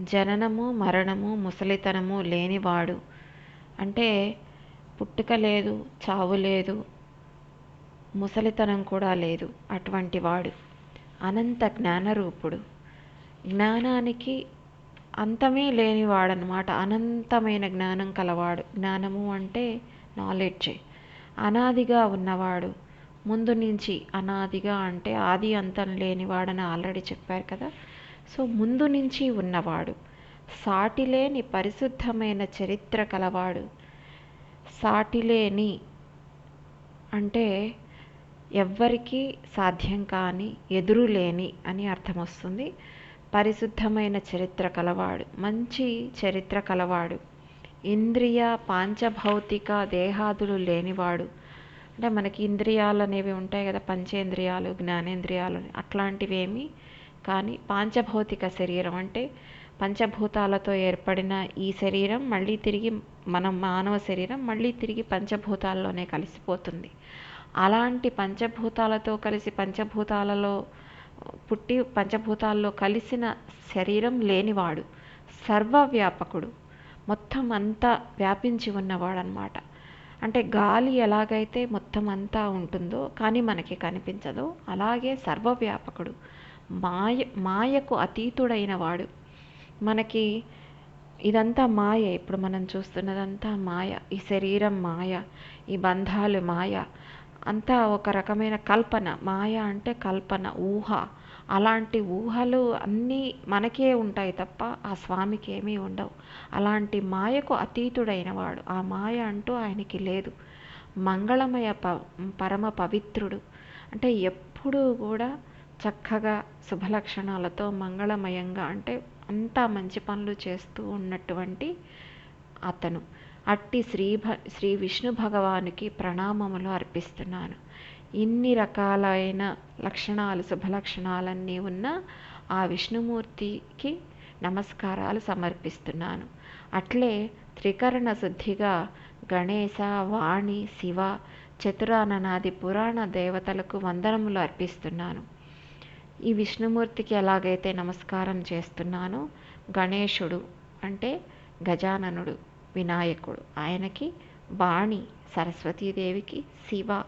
జననము మరణము ముసలితనము లేనివాడు. అంటే పుట్టుక లేదు చావు లేదు ముసలితనం కూడా లేదు అటువంటి వాడు. అనంత జ్ఞానరూపుడు. జ్ఞానానికి అంతమే లేనివాడనమాట అనంతమైన జ్ఞానం కలవాడు. జ్ఞానము అంటే నాలెడ్జ్ అనాదిగా ఉన్నవాడు. ముందు నుంచి అనాదిగా అంటే ఆది అంతం లేనివాడని ఆల్రెడీ చెప్పారు కదా. సో ముందు నుంచి ఉన్నవాడు. సాటిలేని పరిశుద్ధమైన చరిత్ర కలవాడు. సాటిలేని అంటే ఎవ్వరికీ సాధ్యం కాని ఎదురులేని అని అర్థం వస్తుంది పరిశుద్ధమైన చరిత్ర కలవాడు. మంచి చరిత్ర కలవాడు. ఇంద్రియ పాంచభౌతిక దేహాదులు లేనివాడు. అంటే మనకి ఇంద్రియాలు అనేవి ఉంటాయి కదా పంచేంద్రియాలు జ్ఞానేంద్రియాలు అట్లాంటివేమి కానీ పాంచభౌతిక శరీరం అంటే పంచభూతాలతో ఏర్పడిన ఈ శరీరం మళ్ళీ తిరిగి మన మానవ శరీరం మళ్ళీ తిరిగి పంచభూతాల్లోనే కలిసిపోతుంది. అలాంటి పంచభూతాలతో కలిసి పంచభూతాలలో పుట్టి పంచభూతాల్లో కలిసిన శరీరం లేనివాడు సర్వవ్యాపకుడు మొత్తం అంతా వ్యాపించి ఉన్నవాడనమాట అంటే గాలి ఎలాగైతే మొత్తం అంతా ఉంటుందో కానీ మనకి కనిపించదో అలాగే సర్వవ్యాపకుడు. మాయ మాయకు అతీతుడైన వాడు మనకి ఇదంతా మాయ. ఇప్పుడు మనం చూస్తున్నదంతా మాయ. ఈ శరీరం మాయ. ఈ బంధాలు మాయ. అంతా ఒక రకమైన కల్పన. మాయ అంటే కల్పన ఊహ. అలాంటి ఊహలు అన్నీ మనకే ఉంటాయి తప్ప ఆ స్వామికి ఏమీ ఉండవు. అలాంటి మాయకు అతీతుడైన వాడు ఆ మాయ అంటూ ఆయనకి లేదు. మంగళమయ ప పరమ పవిత్రుడు. అంటే ఎప్పుడూ కూడా చక్కగా శుభలక్షణాలతో మంగళమయంగా అంటే అంతా మంచి పనులు చేస్తూ ఉన్నటువంటి అతను. అట్టి శ్రీ భ శ్రీ విష్ణు భగవానికి ప్రణామములు అర్పిస్తున్నాను. ఇన్ని రకాలైన లక్షణాలు శుభలక్షణాలన్నీ ఉన్న ఆ విష్ణుమూర్తికి నమస్కారాలు సమర్పిస్తున్నాను. అట్లే త్రికరణ శుద్ధిగా గణేశ వాణి శివ చతురాననాది పురాణ దేవతలకు వందనములు అర్పిస్తున్నాను. ఈ విష్ణుమూర్తికి ఎలాగైతే నమస్కారం చేస్తున్నానో గణేశుడు అంటే గజాననుడు వినాయకుడు. ఆయనకి వాణి సరస్వతీదేవికి శివ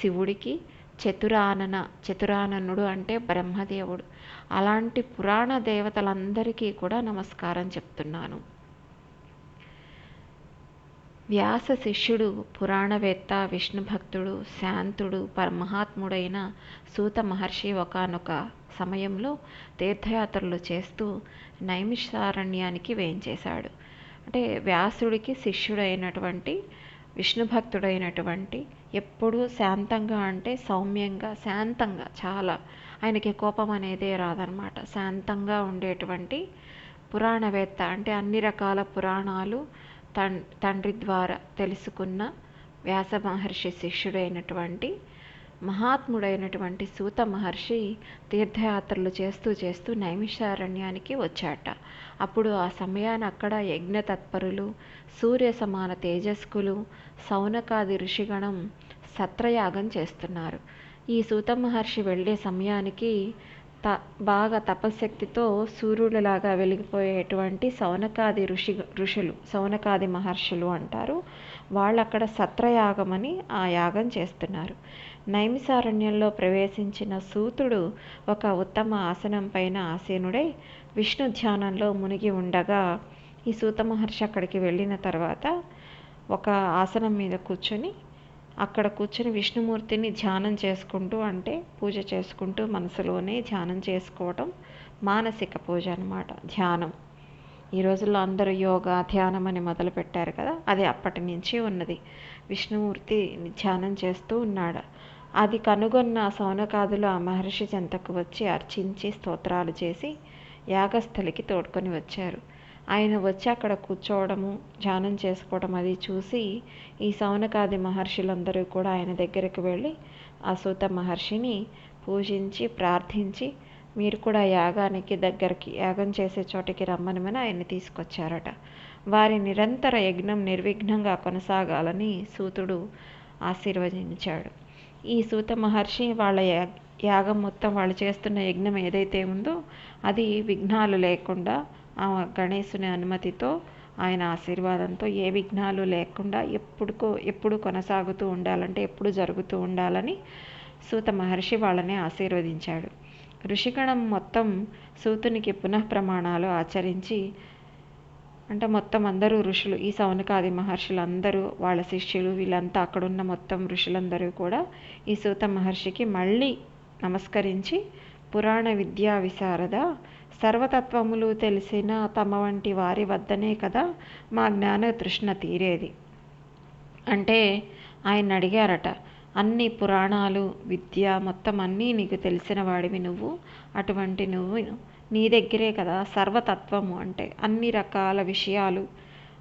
శివుడికి చతురానన చతురాననుడు అంటే బ్రహ్మదేవుడు. అలాంటి పురాణ దేవతలందరికీ కూడా నమస్కారం చెప్తున్నాను. వ్యాస శిష్యుడు పురాణవేత్త విష్ణుభక్తుడు శాంతుడు పరమహాత్ముడైన సూత మహర్షి ఒకనొక సమయంలో తీర్థయాత్రలు చేస్తూ నైమిషారణ్యానికి వేయించేశాడు. అంటే వ్యాసుడికి శిష్యుడైనటువంటి విష్ణుభక్తుడైనటువంటి ఎప్పుడూ శాంతంగా అంటే సౌమ్యంగా శాంతంగా చాలా ఆయనకి కోపం అనేదే రాదనమాట శాంతంగా ఉండేటువంటి పురాణవేత్త అంటే అన్ని రకాల పురాణాలు తన్ తండ్రి ద్వారా తెలుసుకున్న వ్యాస మహర్షి శిష్యుడైనటువంటి మహాత్ముడైనటువంటి సూత మహర్షి తీర్థయాత్రలు చేస్తూ చేస్తూ నైమిషారణ్యానికి వచ్చాట. అప్పుడు ఆ సమయాన అక్కడ యజ్ఞ తత్పరులు సూర్య సమాన తేజస్కులు సౌనకాది ఋషిగణం సత్రయాగం చేస్తున్నారు. ఈ సూత మహర్షి వెళ్ళే సమయానికి త బాగా తపశక్తితో సూర్యుడిలాగా వెలిగిపోయేటువంటి సౌనకాది ఋషి ఋషులు సౌనకాది మహర్షులు అంటారు. వాళ్ళు అక్కడ సత్రయాగమని ఆ యాగం చేస్తున్నారు. నైమిసారణ్యంలో ప్రవేశించిన సూతుడు ఒక ఉత్తమ ఆసనం పైన ఆసీనుడై విష్ణు ధ్యానంలో మునిగి ఉండగా ఈ సూత మహర్షి అక్కడికి వెళ్ళిన తర్వాత ఒక ఆసనం మీద కూర్చొని అక్కడ కూర్చొని విష్ణుమూర్తిని ధ్యానం చేసుకుంటూ అంటే పూజ చేసుకుంటూ మనసులోనే ధ్యానం చేసుకోవటం మానసిక పూజ అనమాట ధ్యానం. ఈ రోజుల్లో అందరూ యోగా ధ్యానం అని మొదలు పెట్టారు కదా అది అప్పటి నుంచి ఉన్నది. విష్ణుమూర్తి ధ్యానం చేస్తూ ఉన్నాడు. అది కనుగొన్న సౌనకాదులు ఆ మహర్షి చెంతకు వచ్చి అర్చించి స్తోత్రాలు చేసి యాగస్థలికి తోడుకొని వచ్చారు. ఆయన వచ్చి అక్కడ కూర్చోవడము ధ్యానం చేసుకోవడం అది చూసి ఈ సౌనకాది మహర్షులందరూ కూడా ఆయన దగ్గరికి వెళ్ళి ఆ సూత మహర్షిని పూజించి ప్రార్థించి మీరు కూడా యాగానికి దగ్గరికి యాగం చేసే చోటికి రమ్మనమని ఆయన్ని తీసుకొచ్చారట. వారి నిరంతర యజ్ఞం నిర్విఘ్నంగా కొనసాగాలని సూతుడు ఆశీర్వదించాడు. ఈ సూత మహర్షి వాళ్ళ యాగం మొత్తం వాళ్ళు చేస్తున్న యజ్ఞం ఏదైతే ఉందో అది విఘ్నాలు లేకుండా ఆ గణేశుని అనుమతితో ఆయన ఆశీర్వాదంతో ఏ విఘ్నాలు లేకుండా ఎప్పుడుకో ఎప్పుడు కొనసాగుతూ ఉండాలంటే ఎప్పుడు జరుగుతూ ఉండాలని సూత మహర్షి వాళ్ళని ఆశీర్వదించాడు. ఋషిగణం మొత్తం సూతునికి పునః ప్రమాణాలు ఆచరించి అంటే మొత్తం అందరూ ఋషులు ఈ సౌనకాది మహర్షులు అందరూ వాళ్ళ శిష్యులు వీళ్ళంతా అక్కడున్న మొత్తం ఋషులందరూ కూడా ఈ సూత మహర్షికి మళ్ళీ నమస్కరించి పురాణ విద్యా విశారద సర్వతత్వములు తెలిసిన తమ వంటి వారి వద్దనే కదా మా జ్ఞాన తృష్ణ తీరేది. అంటే ఆయన అడిగారట అన్ని పురాణాలు విద్య మొత్తం అన్నీ నీకు తెలిసిన వాడివి నువ్వు? అటువంటి నువ్వు నీ దగ్గరే కదా సర్వతత్వము అంటే అన్ని రకాల విషయాలు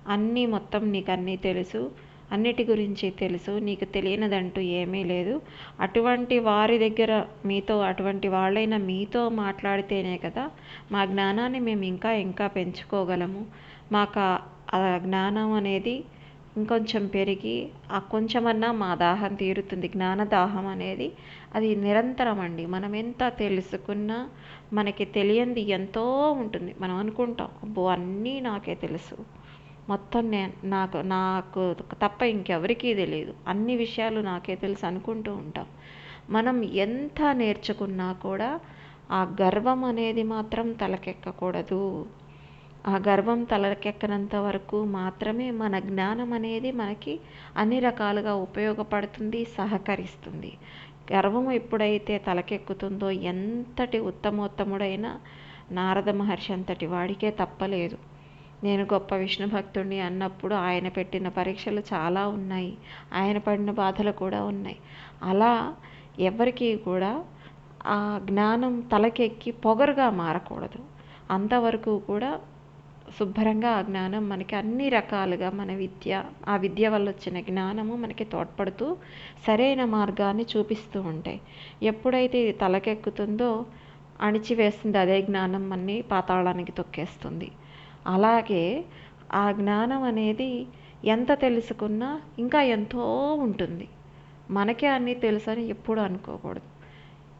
అన్నీ మొత్తం నీకు అన్నీ తెలుసు. అన్నిటి గురించి తెలుసు నీకు తెలియనిదంటూ ఏమీ లేదు. అటువంటి వారి దగ్గర మీతో అటువంటి వాళ్ళైన మీతో మాట్లాడితేనే కదా మా జ్ఞానాన్ని మేము ఇంకా ఇంకా పెంచుకోగలము. మాకు ఆ జ్ఞానం అనేది ఇంకొంచెం పెరిగి ఆ కొంచెమన్నా మా దాహం తీరుతుంది. జ్ఞాన దాహం అనేది అది నిరంతరం అండి మనం ఎంత తెలుసుకున్నా మనకి తెలియంది ఎంతో ఉంటుంది. మనం అనుకుంటాం అబ్బో అన్నీ నాకే తెలుసు. మొత్తం నేను నాకు నాకు తప్ప ఇంకెవరికీ తెలియదు అన్ని విషయాలు నాకే తెలుసు అనుకుంటూ ఉంటాం. మనం ఎంత నేర్చుకున్నా కూడా ఆ గర్వం అనేది మాత్రం తలకెక్కకూడదు. ఆ గర్వం తలకెక్కనంత వరకు మాత్రమే మన జ్ఞానం అనేది మనకి అన్ని రకాలుగా ఉపయోగపడుతుంది సహకరిస్తుంది. గర్వం ఎప్పుడైతే తలకెక్కుతుందో ఎంతటి ఉత్తమోత్తముడైన నారద మహర్షి అంతటి వాడికే తప్పలేదు. నేను గొప్ప విష్ణు భక్తుడిని అన్నప్పుడు ఆయన పెట్టిన పరీక్షలు చాలా ఉన్నాయి. ఆయన పడిన బాధలు కూడా ఉన్నాయి. అలా ఎవరికి కూడా ఆ జ్ఞానం తలకెక్కి పొగరుగా మారకూడదు. అంతవరకు కూడా శుభ్రంగా ఆ జ్ఞానం మనకి అన్ని రకాలుగా మన విద్య ఆ విద్య వల్ల వచ్చిన జ్ఞానము మనకి తోడ్పడుతూ సరైన మార్గాన్ని చూపిస్తూ ఉంటాయి. ఎప్పుడైతే ఇది తలకెక్కుతుందో అణిచివేస్తుంది అదే జ్ఞానం అన్ని పాతాళానికి తొక్కేస్తుంది. అలాగే ఆ జ్ఞానం అనేది ఎంత తెలుసుకున్నా ఇంకా ఎంతో ఉంటుంది. మనకే అన్నీ తెలుసని ఎప్పుడు అనుకోకూడదు.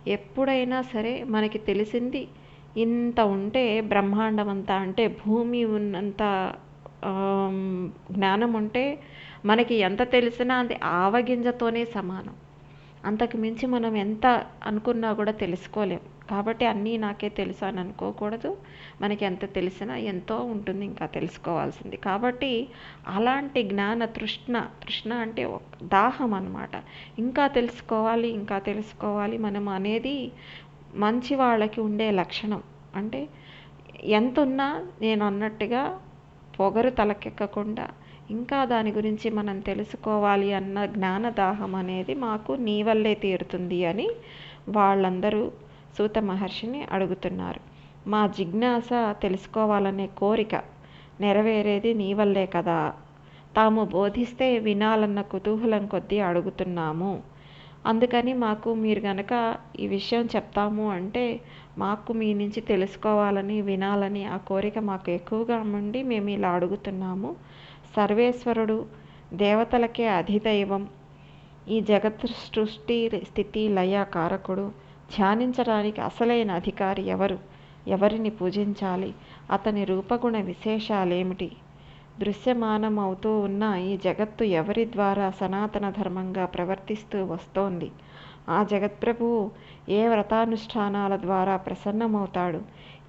ఎప్పుడైనా సరే మనకి తెలిసింది ఇంత ఉంటే బ్రహ్మాండం అంతా అంటే భూమి ఉన్నంత జ్ఞానం ఉంటే మనకి ఎంత తెలిసినా అది ఆవగింజతోనే సమానం. అంతకు మించి మనం ఎంత అనుకున్నా కూడా తెలుసుకోలేం. కాబట్టి అన్నీ నాకే తెలుసు అని అనుకోకూడదు. మనకి ఎంత తెలిసినా ఎంతో ఉంటుంది ఇంకా తెలుసుకోవాల్సింది. కాబట్టి అలాంటి జ్ఞాన తృష్ణ తృష్ణ అంటే దాహం అనమాట ఇంకా తెలుసుకోవాలి ఇంకా తెలుసుకోవాలి మనం అనేది మంచి వాళ్ళకి ఉండే లక్షణం. అంటే ఎంత ఉన్నా నేను అన్నట్టుగా పొగరు తలకెక్కకుండా ఇంకా దాని గురించి మనం తెలుసుకోవాలి అన్న జ్ఞానదాహం అనేది మాకు నీ వల్లే తీరుతుంది అని వాళ్ళందరూ సూత మహర్షిని అడుగుతున్నారు. మా జిజ్ఞాస తెలుసుకోవాలనే కోరిక నెరవేరేది నీ వల్లే కదా. తాము బోధిస్తే వినాలన్న కుతూహలం కొద్దీ అడుగుతున్నాము. అందుకని మాకు మీరు గనక ఈ విషయం చెప్తాము అంటే మాకు మీ నుంచి తెలుసుకోవాలని వినాలని ఆ కోరిక మాకు ఎక్కువగా ఉండి మేము ఇలా అడుగుతున్నాము. సర్వేశ్వరుడు దేవతలకే అధిదైవం. ఈ జగత్ సృష్టి స్థితి లయ కారకుడు. ధ్యానించడానికి అసలైన అధికారి ఎవరు? ఎవరిని పూజించాలి? అతని రూపగుణ విశేషాలేమిటి? దృశ్యమానం అవుతూ ఉన్న ఈ జగత్తు ఎవరి ద్వారా సనాతన ధర్మంగా ప్రవర్తిస్తూ వస్తోంది? ఆ జగత్ప్రభువు ఏ వ్రతానుష్ఠానాల ద్వారా ప్రసన్నమవుతాడు?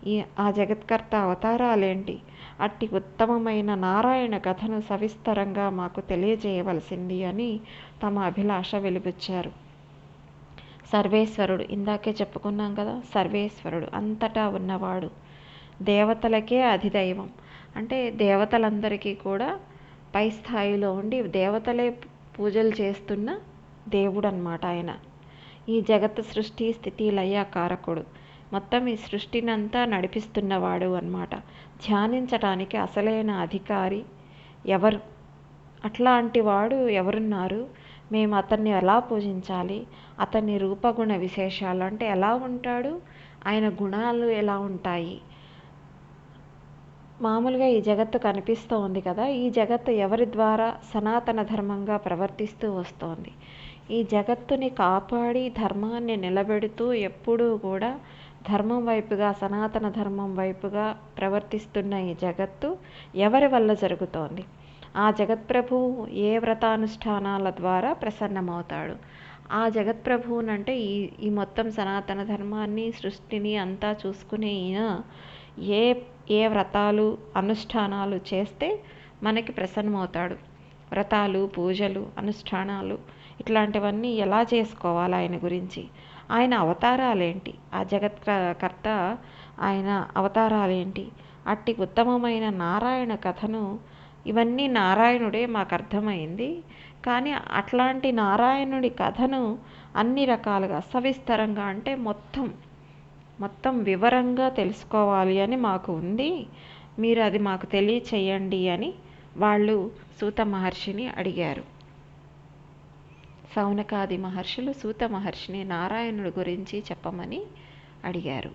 ఈ ఆ జగత్కర్త అవతారాలేంటి? అట్టి ఉత్తమమైన నారాయణ కథను సవిస్తరంగా మాకు తెలియజేయవలసింది అని తమ అభిలాష వెలిబుచ్చారు. సర్వేశ్వరుడు. ఇందాకే చెప్పుకున్నాం కదా సర్వేశ్వరుడు. అంతటా ఉన్నవాడు. దేవతలకే అధిదైవం. అంటే దేవతలందరికీ కూడా పై స్థాయిలో ఉండి దేవతలే పూజలు చేస్తున్న దేవుడు అనమాట ఆయన. ఈ జగత్ సృష్టి స్థితి లయ కారకుడు మొత్తం ఈ సృష్టినంతా నడిపిస్తున్నవాడు అనమాట ధ్యానించటానికి అసలైన అధికారి ఎవరు? అట్లాంటి వాడు ఎవరున్నారు? మేము అతన్ని ఎలా పూజించాలి? అతని రూపగుణ విశేషాలు అంటే ఎలా ఉంటాడు? ఆయన గుణాలు ఎలా ఉంటాయి? మామూలుగా ఈ జగత్తు కనిపిస్తూ ఉంది కదా? ఈ జగత్తు ఎవరి ద్వారా సనాతన ధర్మంగా ప్రవర్తిస్తూ వస్తోంది? ఈ జగత్తుని కాపాడి ధర్మాన్ని నిలబెడుతూ ఎప్పుడూ కూడా ధర్మం వైపుగా సనాతన ధర్మం వైపుగా ప్రవర్తిస్తున్న ఈ జగత్తు ఎవరి వల్ల జరుగుతోంది? ఆ జగత్ప్రభువు ఏ వ్రతానుష్ఠానాల ద్వారా ప్రసన్నమవుతాడు? ఆ జగత్ప్రభువునంటే ఈ ఈ మొత్తం సనాతన ధర్మాన్ని సృష్టిని అంతా చూసుకునే ఈయన ఏ ఏ వ్రతాలు అనుష్ఠానాలు చేస్తే మనకి ప్రసన్నమవుతాడు. వ్రతాలు పూజలు అనుష్ఠానాలు ఇట్లాంటివన్నీ ఎలా చేసుకోవాలి ఆయన గురించి? ఆయన అవతారాలేంటి? ఆ జగత్ కర్త ఆయన అవతారాలేంటి? అట్టి ఉత్తమమైన నారాయణ కథను ఇవన్నీ నారాయణుడే మాకు అర్థమైంది. కానీ అట్లాంటి నారాయణుడి కథను అన్ని రకాలుగా సవిస్తరంగా అంటే మొత్తం మొత్తం వివరంగా తెలుసుకోవాలి అని మాకు ఉంది. మీరు అది మాకు తెలియచేయండి అని వాళ్ళు సూత మహర్షిని అడిగారు. సౌనకాది మహర్షులు సూత మహర్షిని నారాయణుడి గురించి చెప్పమని అడిగారు.